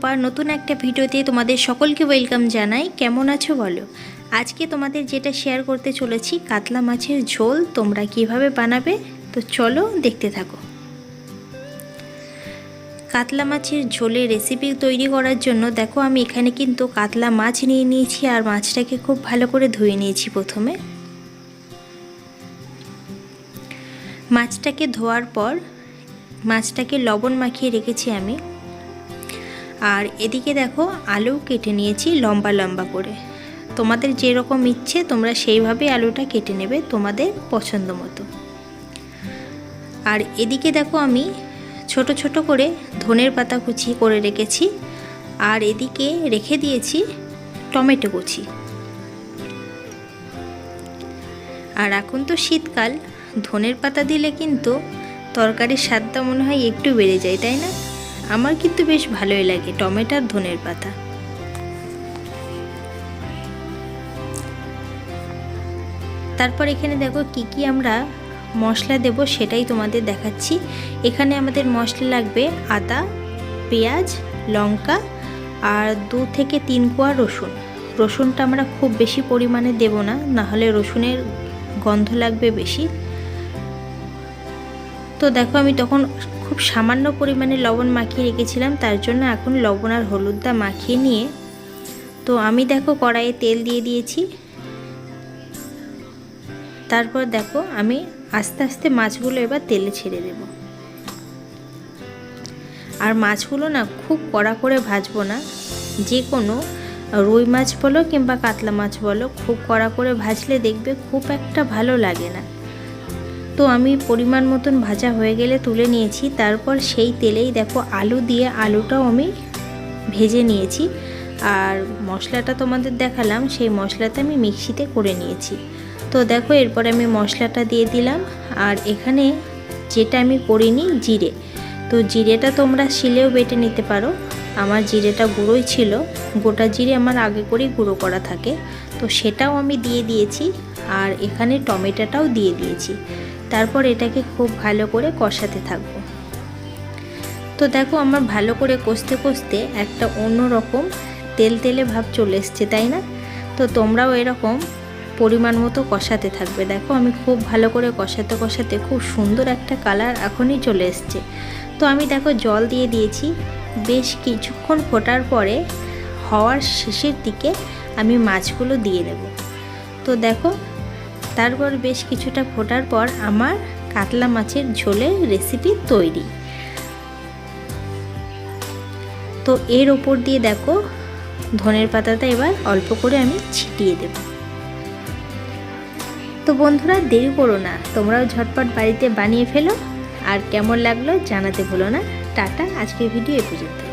রূপা নতুন একটা ভিডিওতে তোমাদের সকলকে ওয়েলকাম জানাই। কেমন আছো বলো? আজকে তোমাদের যেটা শেয়ার করতে চলেছি, কাতলা মাছের ঝোল, তোমরা কীভাবে বানাবে? তো চলো দেখতে থাকো। কাতলা মাছের ঝোলের রেসিপি তৈরি করার জন্য দেখো, আমি এখানে কিন্তু কাতলা মাছ নিয়ে নিয়েছি আর মাছটাকে খুব ভালো করে ধুয়ে নিয়েছি প্রথমে। মাছটাকে ধোয়ার পর মাছটাকে লবণ মাখিয়ে রেখেছি আমি। আর এদিকে দেখো আলু কেটে নিয়েছি লম্বা লম্বা করে। তোমাদের যেরকম ইচ্ছে তোমরা সেইভাবে আলুটা কেটে নেবে তোমাদের পছন্দ মতো। আর এদিকে দেখো আমি ছোট ছোট করে ধনের পাতা কুচি করে রেখেছি আর এদিকে রেখে দিয়েছি টমেটো কুচি। আর এখন তো শীতকাল, ধনের পাতা দিলে কিন্তু তরকারির স্বাদটা মনে হয় একটু বেড়ে যায়, তাই না? আমার কিন্তু বেশ ভালোই লাগে টমেটোর ধনের পাতা। তারপর এখানে দেখো কি কি আমরা মশলা দেব সেটাই তোমাদের দেখাচ্ছি। এখানে আমাদের মশলা লাগবে আদা, পেঁয়াজ, লঙ্কা আর দু থেকে তিন কোয়া রসুন। রসুনটা আমরা খুব বেশি পরিমাণে দেব না, নাহলে রসুনের গন্ধ লাগবে বেশি। তো দেখো আমি তখন খুব সামান্য পরিমাণে লবণ মাখিয়ে রেখেছিলাম, তার জন্য এখন লবণ আর হলুদটা মাখিয়ে নিয়ে, তো আমি দেখো কড়াইয়ে তেল দিয়ে দিয়েছি। তারপর দেখো আমি আস্তে আস্তে মাছগুলো এবার তেলে ছেড়ে দেব। আর মাছগুলো না খুব কড়া করে ভাজবো না, যে কোনো রুই মাছ বলো কিংবা কাতলা মাছ বলো, খুব কড়া করে ভাজলে দেখবে খুব একটা ভালো লাগে না। তো আমি পরিমাণ মতন ভাজা হয়ে গেলে তুলে নিয়েছি। তারপর সেই তেলেই দেখো আলু দিয়ে আলুটাও আমি ভেজে নিয়েছি। আর মশলাটা তোমাদের দেখালাম, সেই মশলাটা আমি মিক্সিতে করে নিয়েছি। তো দেখো এরপর আমি মশলাটা দিয়ে দিলাম। আর এখানে যেটা আমি করিনি, জিরে। তো জিরেটা তোমরা শিলেও বেটে নিতে পারো। আমার জিরেটা গুঁড়োই ছিল। গোটা জিরে আমার আগে করেই গুঁড়ো করা থাকে। তো সেটাও আমি দিয়ে দিয়েছি। আর এখানে টমেটোটাও দিয়ে দিয়েছি। তারপর এটাকে খুব ভালো করে কষাতে থাকব। তো দেখো আমার ভালো করে কষতে কষতে একটা অন্য রকম তেল তেলে ভাব চলে এসছে, তাই না? তো তোমরাও এরকম পরিমাণ মতো কষাতে থাকবে। দেখো আমি খুব ভালো করে কষাতে কষাতে খুব সুন্দর একটা কালার এখনই চলে এসছে। তো আমি দেখো জল দিয়ে দিয়েছি। বেশ কিছুক্ষণ ফোটার পরে হওয়ার শেষের দিকে আমি মাছগুলো দিয়ে দেব। তো দেখো তারপর বেশ কিছুটা ফোটার পর আমার কাতলা মাছের ঝোলের রেসিপি তৈরি। তো এর ওপর দিয়ে দেখো, ধনের পাতাটা এবার অল্প করে আমি ছিটিয়ে দেব। তো বন্ধুরা, দেরি করো না, তোমরাও ঝটপট বাড়িতে বানিয়ে ফেলো। আর কেমন লাগল জানাতে ভুলো না। টাটা, আজকের ভিডিও এ পর্যন্ত।